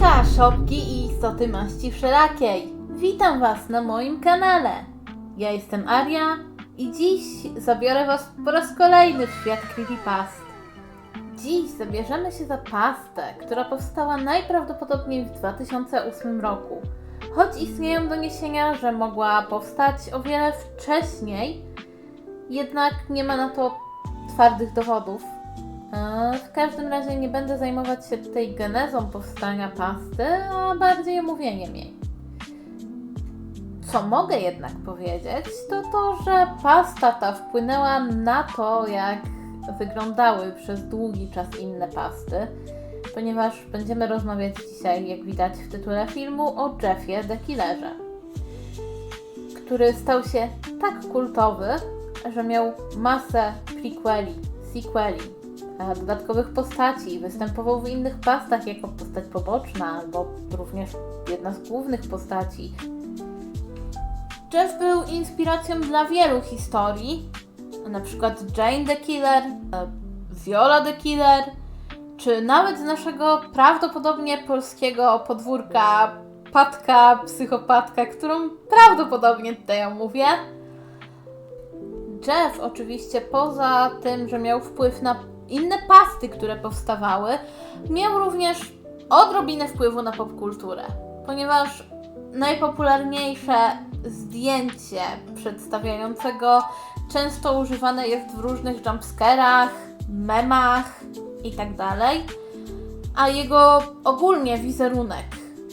Hejka, szopki i istoty maści wszelakiej. Witam Was na moim kanale. Ja jestem Aria i dziś zabiorę Was po raz kolejny w świat creepypast. Dziś zabierzemy się za pastę, która powstała najprawdopodobniej w 2008 roku. Choć istnieją doniesienia, że mogła powstać o wiele wcześniej, jednak nie ma na to twardych dowodów. W każdym razie nie będę zajmować się tutaj genezą powstania pasty, a bardziej omówieniem jej. Co mogę jednak powiedzieć, to to, że pasta ta wpłynęła na to, jak wyglądały przez długi czas inne pasty, ponieważ będziemy rozmawiać dzisiaj, jak widać w tytule filmu, o Jeffie the Killerze, który stał się tak kultowy, że miał masę prequeli, sequeli, dodatkowych postaci, występował w innych pastach jako postać poboczna, albo również jedna z głównych postaci. Jeff był inspiracją dla wielu historii, na przykład Jane the Killer, Viola the Killer, czy nawet z naszego prawdopodobnie polskiego podwórka Patka, psychopatka, którą prawdopodobnie tutaj omówię. Jeff oczywiście poza tym, że miał wpływ na inne pasty, które powstawały, miał również odrobinę wpływu na popkulturę, ponieważ najpopularniejsze zdjęcie przedstawiającego często używane jest w różnych jumpscarach, memach itd., a jego ogólnie wizerunek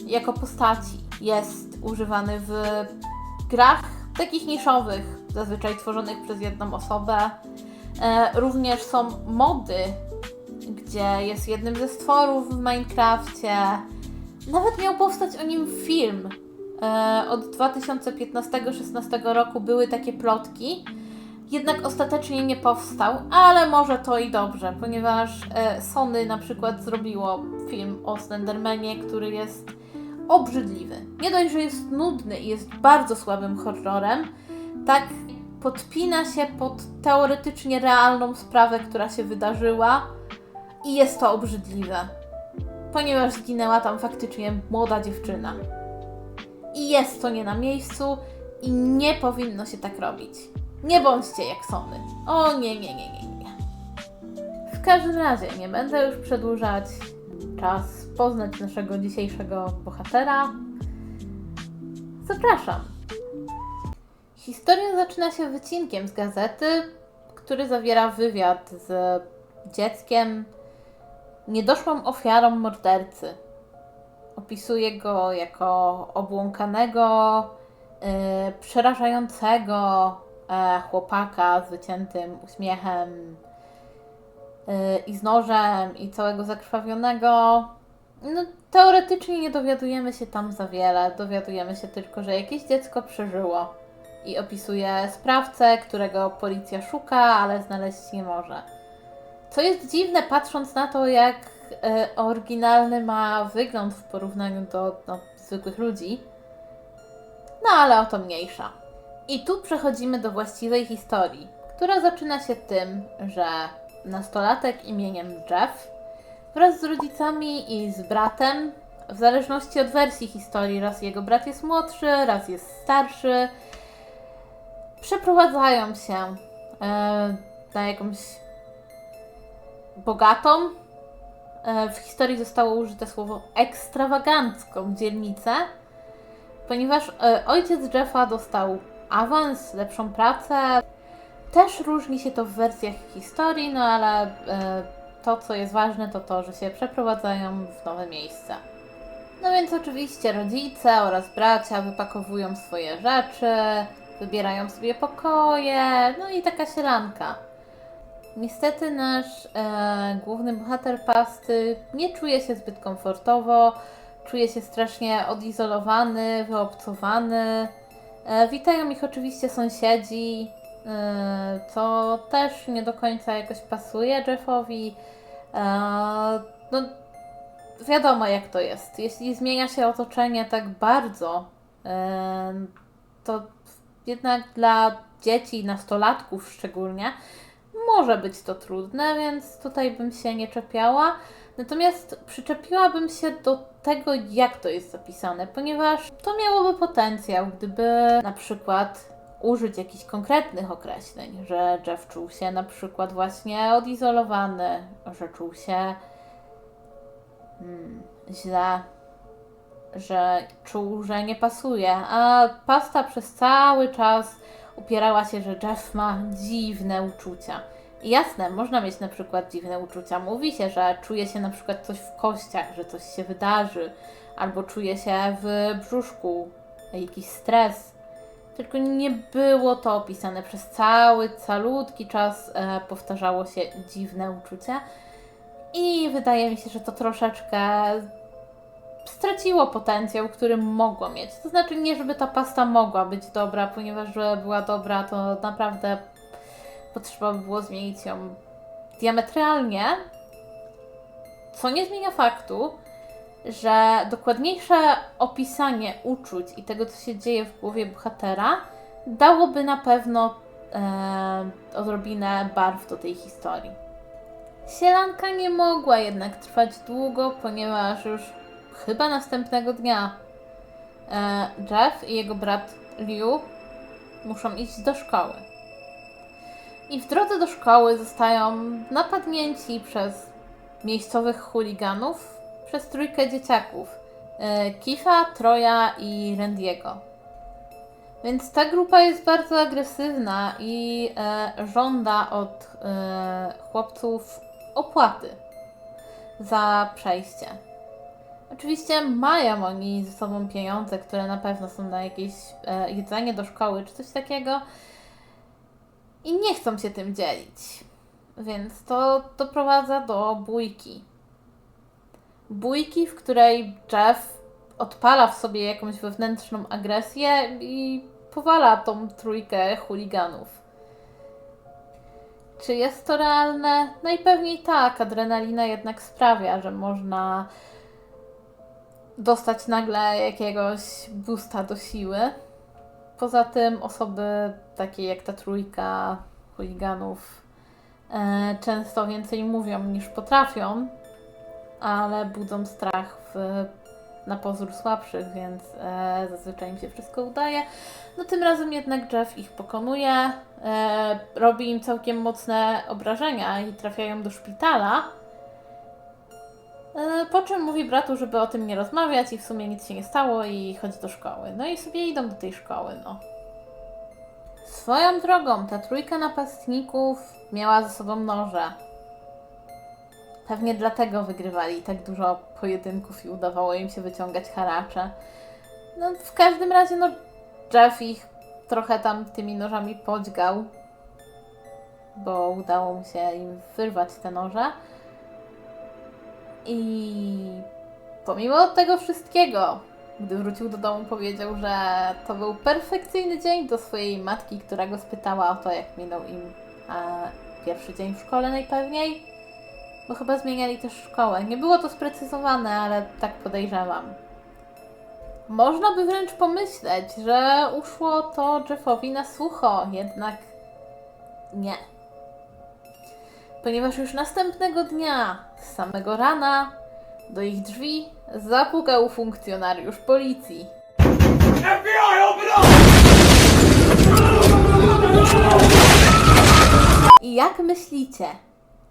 jako postaci jest używany w grach takich niszowych, zazwyczaj tworzonych przez jedną osobę. E, również są mody, gdzie jest jednym ze stworów w Minecrafcie. Nawet miał powstać o nim film. E, od 2015-16 roku były takie plotki, jednak ostatecznie nie powstał, ale może to i dobrze, ponieważ e, Sony na przykład zrobiło film o Slendermanie, który jest obrzydliwy. Nie dość, że jest nudny i jest bardzo słabym horrorem, tak podpina się pod teoretycznie realną sprawę, która się wydarzyła i jest to obrzydliwe, ponieważ zginęła tam faktycznie młoda dziewczyna. I jest to nie na miejscu i nie powinno się tak robić. Nie bądźcie jak Sony. O nie, nie, nie, nie, nie. W każdym razie nie będę już przedłużać. Czas poznać naszego dzisiejszego bohatera. Zapraszam. Historia zaczyna się wycinkiem z gazety, który zawiera wywiad z dzieckiem, niedoszłą ofiarą mordercy. Opisuje go jako obłąkanego, yy, przerażającego e, chłopaka z wyciętym uśmiechem yy, i z nożem i całego zakrwawionego. No, teoretycznie nie dowiadujemy się tam za wiele. Dowiadujemy się tylko, że jakieś dziecko przeżyło. I opisuje sprawcę, którego policja szuka, ale znaleźć nie może. Co jest dziwne, patrząc na to, jak e, oryginalny ma wygląd w porównaniu do no, zwykłych ludzi. No ale o to mniejsza. I tu przechodzimy do właściwej historii, która zaczyna się tym, że nastolatek imieniem Jeff wraz z rodzicami i z bratem, w zależności od wersji historii, raz jego brat jest młodszy, raz jest starszy, przeprowadzają się e, na jakąś bogatą, e, w historii zostało użyte słowo ekstrawagancką dzielnicę, ponieważ e, ojciec Jeffa dostał awans, lepszą pracę. Też różni się to w wersjach historii, no ale e, to, co jest ważne, to to, że się przeprowadzają w nowe miejsce. No więc oczywiście rodzice oraz bracia wypakowują swoje rzeczy, wybierają sobie pokoje, no i taka sielanka. Niestety nasz e, główny bohater pasty nie czuje się zbyt komfortowo, czuje się strasznie odizolowany, wyobcowany. E, witają ich oczywiście sąsiedzi, e, co też nie do końca jakoś pasuje Jeffowi. E, no, wiadomo jak to jest. Jeśli zmienia się otoczenie tak bardzo, e, to jednak dla dzieci, nastolatków szczególnie, może być to trudne, więc tutaj bym się nie czepiała. Natomiast przyczepiłabym się do tego, jak to jest zapisane, ponieważ to miałoby potencjał, gdyby na przykład użyć jakichś konkretnych określeń, że Jeff czuł się na przykład właśnie odizolowany, że czuł się hmm, źle, że czuł, że nie pasuje, a pasta przez cały czas upierała się, że Jeff ma dziwne uczucia. I jasne, można mieć na przykład dziwne uczucia. Mówi się, że czuje się na przykład coś w kościach, że coś się wydarzy, albo czuje się w brzuszku, jakiś stres. Tylko nie było to opisane przez cały, calutki czas e, powtarzało się dziwne uczucia. I wydaje mi się, że to troszeczkę straciło potencjał, który mogło mieć. To znaczy nie, żeby ta pasta mogła być dobra, ponieważ że była dobra, to naprawdę potrzeba by było zmienić ją diametralnie, co nie zmienia faktu, że dokładniejsze opisanie uczuć i tego, co się dzieje w głowie bohatera, dałoby na pewno e, odrobinę barw do tej historii. Sielanka nie mogła jednak trwać długo, ponieważ już chyba następnego dnia e, Jeff i jego brat Liu muszą iść do szkoły. I w drodze do szkoły zostają napadnięci przez miejscowych chuliganów, przez trójkę dzieciaków. E, Kifa, Troja i Randiego. Więc ta grupa jest bardzo agresywna i e, żąda od chłopców opłaty za przejście. Oczywiście mają oni ze sobą pieniądze, które na pewno są na jakieś e, jedzenie do szkoły czy coś takiego i nie chcą się tym dzielić. Więc to doprowadza do bójki. Bójki, w której Jeff odpala w sobie jakąś wewnętrzną agresję i powala tą trójkę chuliganów. Czy jest to realne? Najpewniej tak. Adrenalina jednak sprawia, że można dostać nagle jakiegoś boosta do siły. Poza tym osoby takie jak ta trójka chuliganów e, często więcej mówią niż potrafią, ale budzą strach w na pozór słabszych, więc e, zazwyczaj im się wszystko udaje. No tym razem jednak Jeff ich pokonuje, e, robi im całkiem mocne obrażenia i trafiają do szpitala. E, po czym mówi bratu, żeby o tym nie rozmawiać i w sumie nic się nie stało i chodzi do szkoły. No i sobie idą do tej szkoły, no. Swoją drogą, ta trójka napastników miała ze sobą noże. Pewnie dlatego wygrywali tak dużo pojedynków i udawało im się wyciągać haracze. No, w każdym razie, no, Jeff ich trochę tam tymi nożami podźgał, bo udało mu się im wyrwać te noże. I pomimo tego wszystkiego, gdy wrócił do domu, powiedział, że to był perfekcyjny dzień do swojej matki, która go spytała o to, jak minął im a, pierwszy dzień w szkole najpewniej. Bo chyba zmieniali też szkołę. Nie było to sprecyzowane, ale tak podejrzewam. Można by wręcz pomyśleć, że uszło to Jeffowi na sucho, jednak nie. Ponieważ już następnego dnia, samego rana, do ich drzwi zapukał funkcjonariusz policji. FBI, open up! I jak myślicie,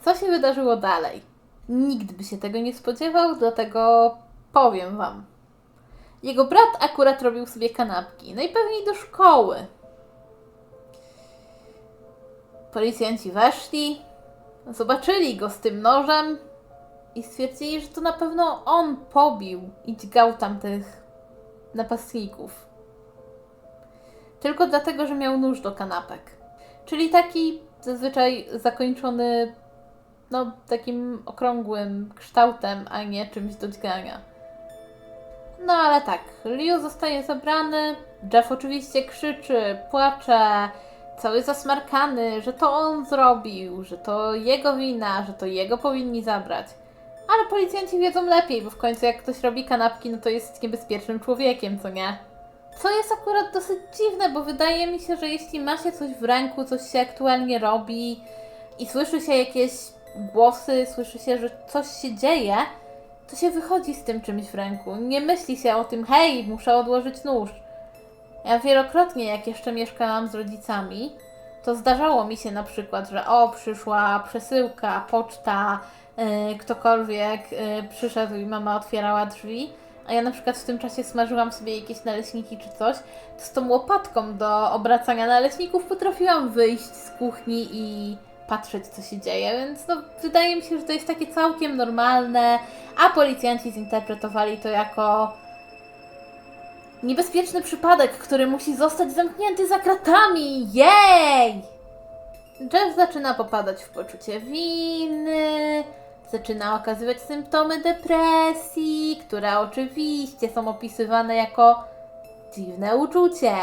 co się wydarzyło dalej? Nikt by się tego nie spodziewał, dlatego powiem wam. Jego brat akurat robił sobie kanapki, najpewniej do szkoły. Policjanci weszli, zobaczyli go z tym nożem i stwierdzili, że to na pewno on pobił i dźgał tamtych napastników. Tylko dlatego, że miał nóż do kanapek. Czyli taki zazwyczaj zakończony no, takim okrągłym kształtem, a nie czymś do dźgania. No ale tak, Liu zostaje zabrany, Jeff oczywiście krzyczy, płacze, cały zasmarkany, że to on zrobił, że to jego wina, że to jego powinni zabrać. Ale policjanci wiedzą lepiej, bo w końcu jak ktoś robi kanapki, no to jest niebezpiecznym człowiekiem, co nie? Co jest akurat dosyć dziwne, bo wydaje mi się, że jeśli ma się coś w ręku, coś się aktualnie robi, i słyszy się jakieś głosy, słyszy się, że coś się dzieje, to się wychodzi z tym czymś w ręku. Nie myśli się o tym, hej, muszę odłożyć nóż. Ja wielokrotnie, jak jeszcze mieszkałam z rodzicami, to zdarzało mi się na przykład, że o, przyszła przesyłka, poczta, ktokolwiek yy, przyszedł i mama otwierała drzwi, a ja na przykład w tym czasie smażyłam sobie jakieś naleśniki czy coś, to z tą łopatką do obracania naleśników potrafiłam wyjść z kuchni i patrzeć, co się dzieje, więc no, wydaje mi się, że to jest takie całkiem normalne, a policjanci zinterpretowali to jako niebezpieczny przypadek, który musi zostać zamknięty za kratami. Jej! Jeff zaczyna popadać w poczucie winy, zaczyna okazywać symptomy depresji, które oczywiście są opisywane jako dziwne uczucie.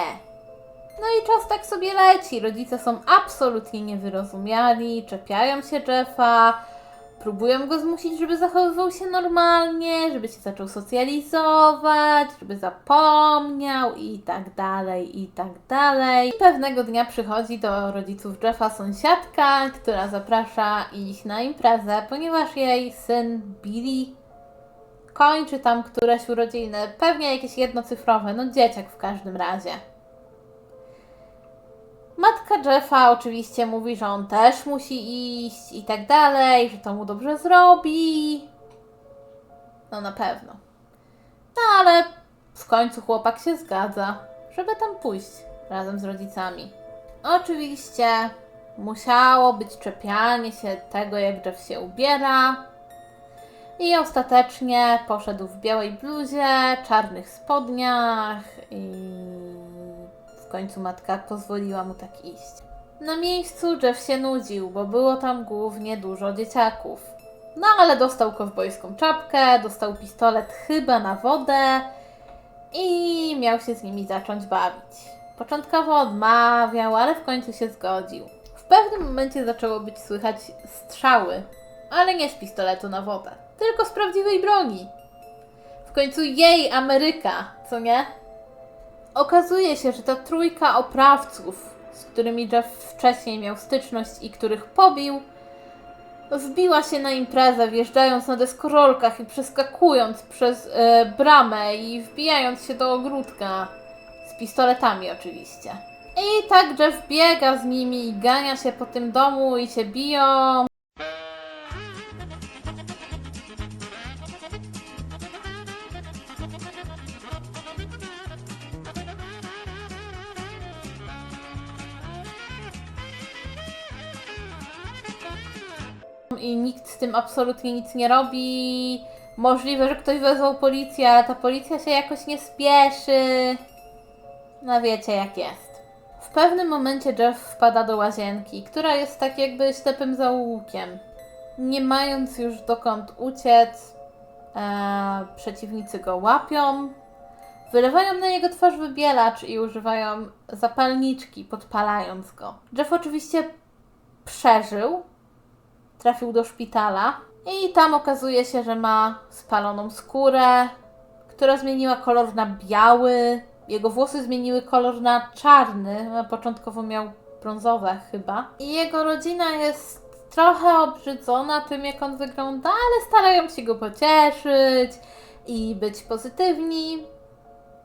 No i czas tak sobie leci. Rodzice są absolutnie niewyrozumiali, czepiają się Jeffa, próbują go zmusić, żeby zachowywał się normalnie, żeby się zaczął socjalizować, żeby zapomniał i tak dalej, i tak dalej. I pewnego dnia przychodzi do rodziców Jeffa sąsiadka, która zaprasza ich na imprezę, ponieważ jej syn Billy kończy tam któreś urodziny, pewnie jakieś jednocyfrowe, no dzieciak w każdym razie. Matka Jeffa oczywiście mówi, że on też musi iść i tak dalej, że to mu dobrze zrobi. No na pewno. No ale w końcu chłopak się zgadza, żeby tam pójść razem z rodzicami. Oczywiście musiało być czepianie się tego, jak Jeff się ubiera. I ostatecznie poszedł w białej bluzie, czarnych spodniach i końcu matka pozwoliła mu tak iść. Na miejscu Jeff się nudził, bo było tam głównie dużo dzieciaków. No ale dostał kowbojską czapkę, dostał pistolet chyba na wodę i miał się z nimi zacząć bawić. Początkowo odmawiał, ale w końcu się zgodził. W pewnym momencie zaczęło być słychać strzały, ale nie z pistoletu na wodę, tylko z prawdziwej broni. W końcu jej Ameryka, co nie? Okazuje się, że ta trójka oprawców, z którymi Jeff wcześniej miał styczność i których pobił, wbiła się na imprezę, wjeżdżając na deskorolkach i przeskakując przez e, bramę i wbijając się do ogródka. Z pistoletami oczywiście. I tak Jeff biega z nimi i gania się po tym domu i się biją. I nikt z tym absolutnie nic nie robi. Możliwe, że ktoś wezwał policję, ale ta policja się jakoś nie spieszy. No wiecie jak jest. W pewnym momencie Jeff wpada do łazienki, która jest tak jakby ślepym zaułkiem. Nie mając już dokąd uciec, e, przeciwnicy go łapią, wylewają na jego twarz wybielacz i używają zapalniczki, podpalając go. Jeff oczywiście przeżył, trafił do szpitala i tam okazuje się, że ma spaloną skórę, która zmieniła kolor na biały. Jego włosy zmieniły kolor na czarny, początkowo miał brązowe chyba. I jego rodzina jest trochę obrzydzona tym, jak on wygląda, ale starają się go pocieszyć i być pozytywni.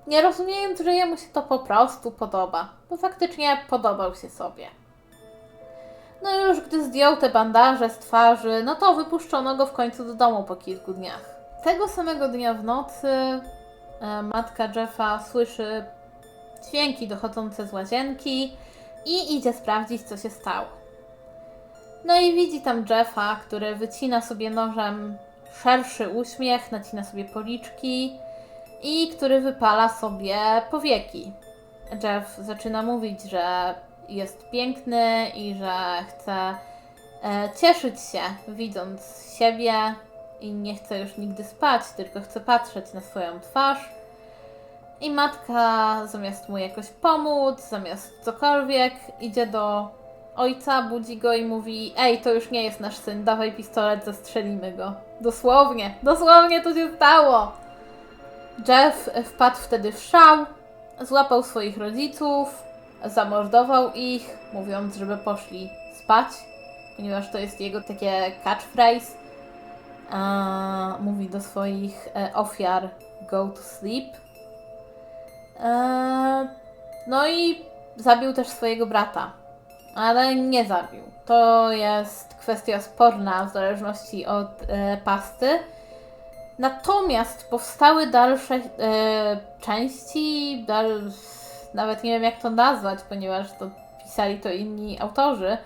Nie rozumiejąc, że jemu się to po prostu podoba, bo faktycznie podobał się sobie. No już gdy zdjął te bandaże z twarzy, no to wypuszczono go w końcu do domu po kilku dniach. Tego samego dnia w nocy e, matka Jeffa słyszy dźwięki dochodzące z łazienki i idzie sprawdzić, co się stało. No i widzi tam Jeffa, który wycina sobie nożem szerszy uśmiech, nacina sobie policzki i który wypala sobie powieki. Jeff zaczyna mówić, że jest piękny i że chce e, cieszyć się widząc siebie i nie chce już nigdy spać, tylko chce patrzeć na swoją twarz. I matka zamiast mu jakoś pomóc, zamiast cokolwiek, idzie do ojca, budzi go i mówi: Ej, to już nie jest nasz syn, dawaj pistolet, zastrzelimy go. Dosłownie, dosłownie to się stało. Jeff wpadł wtedy w szał, złapał swoich rodziców, zamordował ich, mówiąc, żeby poszli spać, ponieważ to jest jego takie catchphrase. A, mówi do swoich e, ofiar go to sleep. E, no i zabił też swojego brata, ale nie zabił. To jest kwestia sporna w zależności od e, pasty. Natomiast powstały dalsze e, części, dal, nawet nie wiem jak to nazwać, ponieważ to pisali to inni autorzy,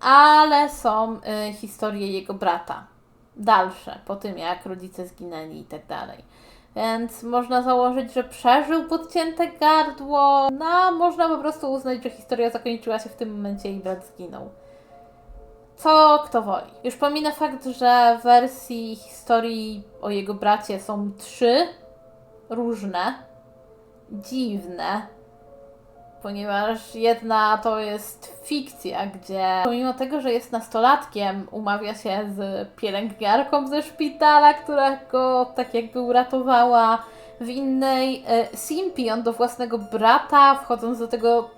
ale są e, historie jego brata. Dalsze, po tym jak rodzice zginęli i tak dalej. Więc można założyć, że przeżył podcięte gardło. No, można po prostu uznać, że historia zakończyła się w tym momencie i brat zginął. Co kto woli. Już pomina fakt, że wersji historii o jego bracie są trzy różne, dziwne, ponieważ jedna to jest fikcja, gdzie pomimo tego, że jest nastolatkiem, umawia się z pielęgniarką ze szpitala, która go tak jakby uratowała. W innej e, simpi on do własnego brata, wchodząc do tego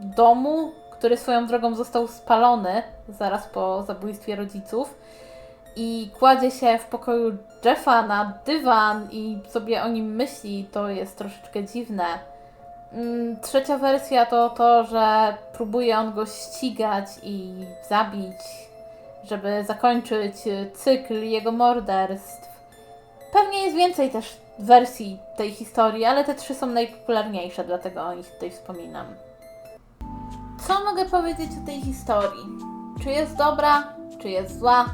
domu, który swoją drogą został spalony zaraz po zabójstwie rodziców. I kładzie się w pokoju Jeffa na dywan i sobie o nim myśli, to jest troszeczkę dziwne. Mm, Trzecia wersja to to, że próbuje on go ścigać i zabić, żeby zakończyć y, cykl jego morderstw. Pewnie jest więcej też wersji tej historii, ale te trzy są najpopularniejsze, dlatego o nich tutaj wspominam. Co mogę powiedzieć o tej historii? Czy jest dobra, czy jest zła?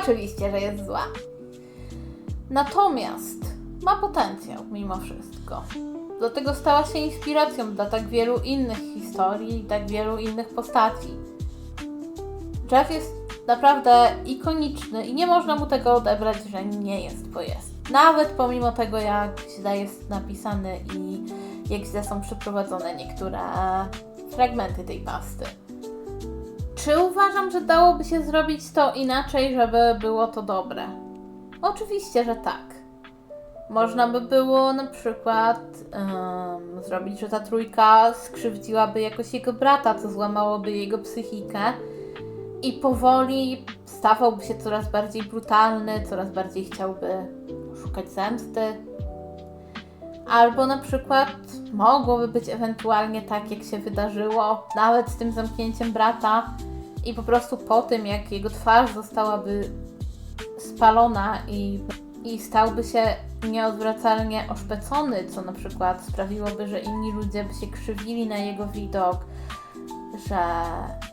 Oczywiście, że jest zła. Natomiast ma potencjał mimo wszystko. Dlatego stała się inspiracją dla tak wielu innych historii i tak wielu innych postaci. Jeff jest naprawdę ikoniczny i nie można mu tego odebrać, że nie jest, bo jest. Nawet pomimo tego, jak źle jest napisany i jak źle są przeprowadzone niektóre fragmenty tej pasty. Czy uważam, że dałoby się zrobić to inaczej, żeby było to dobre? Oczywiście, że tak. Można by było na przykład em, zrobić, że ta trójka skrzywdziłaby jakoś jego brata, co złamałoby jego psychikę i powoli stawałby się coraz bardziej brutalny, coraz bardziej chciałby szukać zemsty. Albo na przykład mogłoby być ewentualnie tak, jak się wydarzyło, nawet z tym zamknięciem brata i po prostu po tym, jak jego twarz zostałaby spalona i, i stałby się nieodwracalnie oszpecony, co na przykład sprawiłoby, że inni ludzie by się krzywili na jego widok, że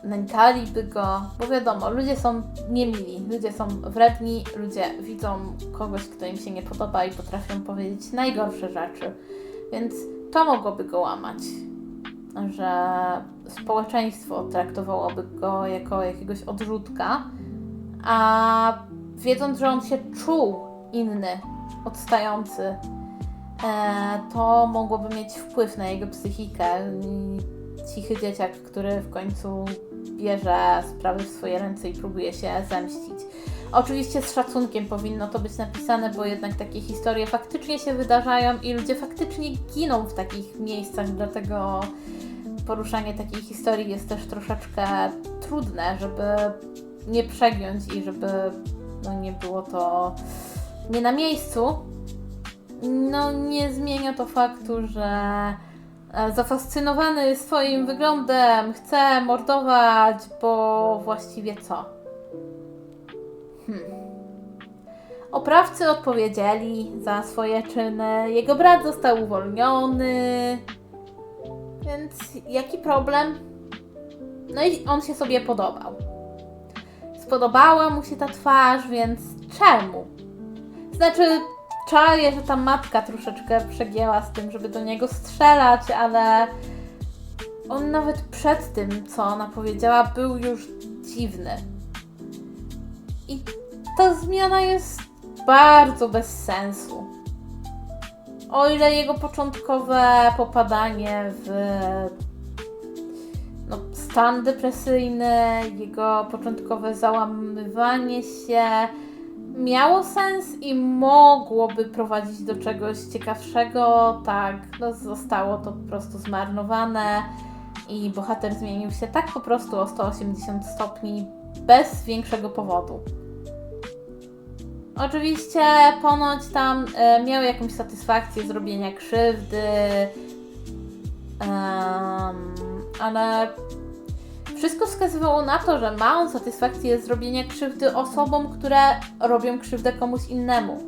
nękaliby go, bo wiadomo, ludzie są niemili, ludzie są wredni, ludzie widzą kogoś, kto im się nie podoba i potrafią powiedzieć najgorsze rzeczy, więc to mogłoby go łamać, że społeczeństwo traktowałoby go jako jakiegoś odrzutka, a wiedząc, że on się czuł inny, odstający, e, to mogłoby mieć wpływ na jego psychikę. Cichy dzieciak, który w końcu bierze sprawy w swoje ręce i próbuje się zemścić. Oczywiście z szacunkiem powinno to być napisane, bo jednak takie historie faktycznie się wydarzają i ludzie faktycznie giną w takich miejscach, dlatego poruszanie takiej historii jest też troszeczkę trudne, żeby nie przegiąć i żeby no, nie było to nie na miejscu. No nie zmienia to faktu, że e, zafascynowany swoim wyglądem chce mordować, bo właściwie co? Hmm. Oprawcy odpowiedzieli za swoje czyny, jego brat został uwolniony. Więc jaki problem? No i on się sobie podobał. Spodobała mu się ta twarz, więc czemu? Znaczy, czaję, że ta matka troszeczkę przegięła z tym, żeby do niego strzelać, ale on nawet przed tym, co ona powiedziała, był już dziwny. I ta zmiana jest bardzo bez sensu. O ile jego początkowe popadanie w no, stan depresyjny, jego początkowe załamywanie się miało sens i mogłoby prowadzić do czegoś ciekawszego, tak, no zostało to po prostu zmarnowane i bohater zmienił się tak po prostu o 180 stopni bez większego powodu. Oczywiście ponoć tam e, miał jakąś satysfakcję zrobienia krzywdy, em, ale wszystko wskazywało na to, że ma on satysfakcję zrobienia krzywdy osobom, które robią krzywdę komuś innemu.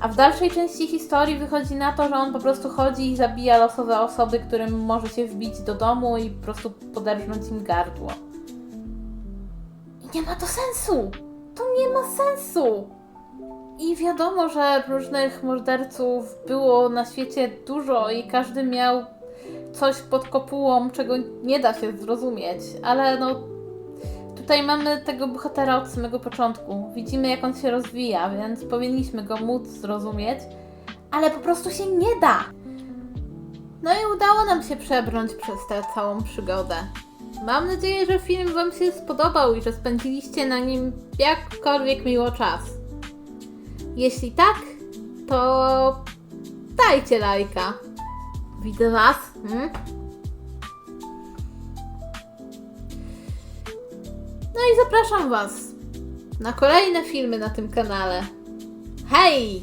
A w dalszej części historii wychodzi na to, że on po prostu chodzi i zabija losowe osoby, którym może się wbić do domu i po prostu poderżnąć im gardło. I nie ma to sensu! To nie ma sensu! I wiadomo, że różnych morderców było na świecie dużo i każdy miał coś pod kopułą, czego nie da się zrozumieć, ale no tutaj mamy tego bohatera od samego początku. Widzimy jak on się rozwija, więc powinniśmy go móc zrozumieć, ale po prostu się nie da. No i udało nam się przebrnąć przez tę całą przygodę. Mam nadzieję, że film Wam się spodobał i że spędziliście na nim jakkolwiek miło czas. Jeśli tak, to dajcie lajka. Widzę Was. Hmm? No i zapraszam Was na kolejne filmy na tym kanale. Hej!